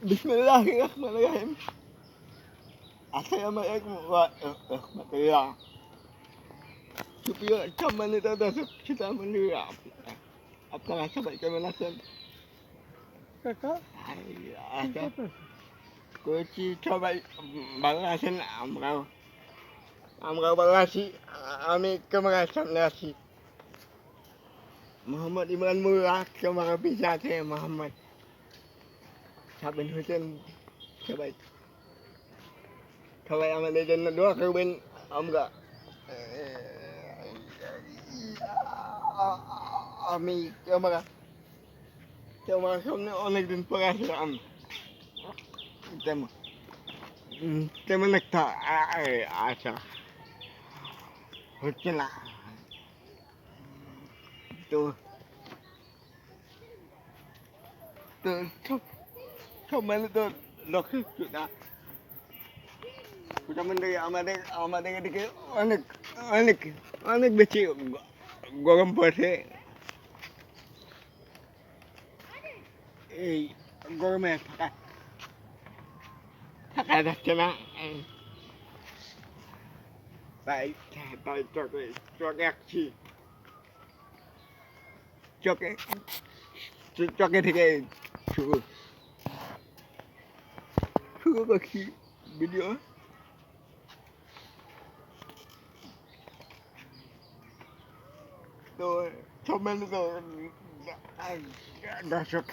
Bismillahirrahmanirrahim. Ya Assalamualaikum warahmatullahi Supaya macam mana tak ada kita mengira. Apa rasa baik kami mana? Kakak? Ayah, kakak. Kau coba baik bangga amrau. Amrau balas si. Amin kemerasan nasi. Muhammad Imran Murah kemarin bisa saya Muhammad. Sabin Hussein coba. Coba yang ada dan dua kerben amga. Ami kemara. Kemara kemana অনেক দিন পরে আসলাম তেমন তেমন একটা আশা হচ্ছে না তো তো সব সব মানে তো লক্ষ্য হচ্ছে না ওটা মানে আমাদের আমাদের এদিকে অনেক বেশি গরম পড়ছে এই গরমে থাকা যাচ্ছে না চোখে চোখে আঁকছি চোখে চ- চোখে থেকে শুরু শুরু করছি ভিডিও তো সম্মানিত দর্শক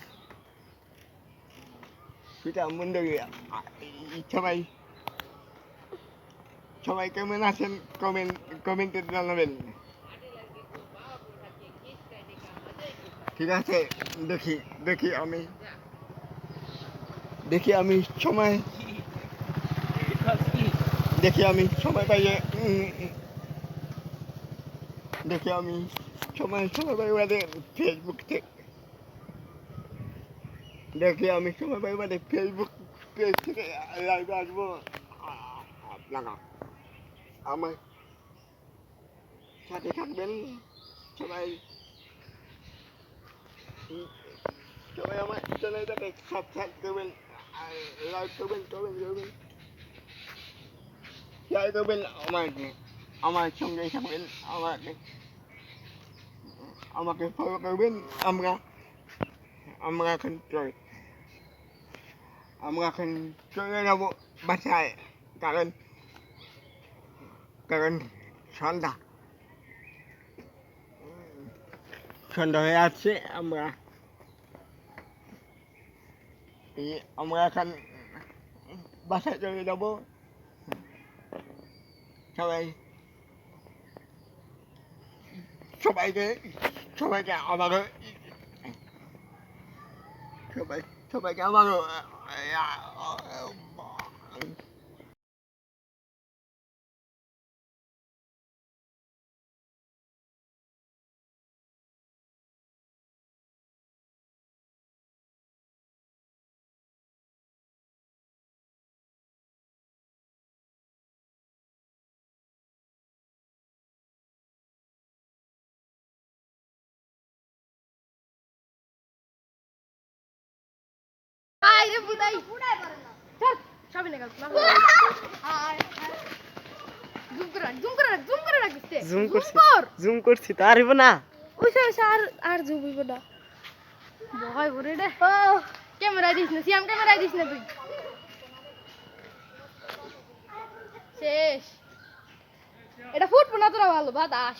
সেটা মন্ডলী সবাই সবাই কেমন আছেন কমেন্ট কমেন্টে জানাবেন ঠিক আছে দেখি দেখি আমি দেখি আমি সময় দেখি আমি সময় পাইয়ে দেখি আমি সময় সময় পাই বাদে ফেসবুক থেকে দেখি আমি সময় পাই বাদে ফেসবুক পেজ থেকে লাইভে আসব। আপনারা আমার সাথে থাকবেন। সবাই সবাই আমার চ্যানেলটাকে সাবস্ক্রাইব করবেন। chơi cứu binh cứu binh cứu binh chơi cứu ông mà ông mà xong đây xong bên, ông mà đi. Ông mà cái phơi cái bên, ông ra. Ông ra khinh trời. Ông ra khinh chơi nào bộ, bắt chạy cả lên cả lên xoắn ta xoắn đời ăn sĩ ông ra. Thì ông ra khinh bắt hết rồi đâu bố sao vậy sao vậy thế sao vậy cả ông bà ơi sao vậy sao vậy cả ông bà ơi চল সবই না zoom করে zoom করে রাখ zoom করে রাখ zoom করছি zoom করছি তো আর না। ওইসা ওইসা আর আর জুম হইব না। ভয় ভরে রে। ক্যামেরা দিস না সিয়াম ক্যামেরা দিস না তুই। শেষ। এটা ফুটবো না তোরা ভালো বাতাস।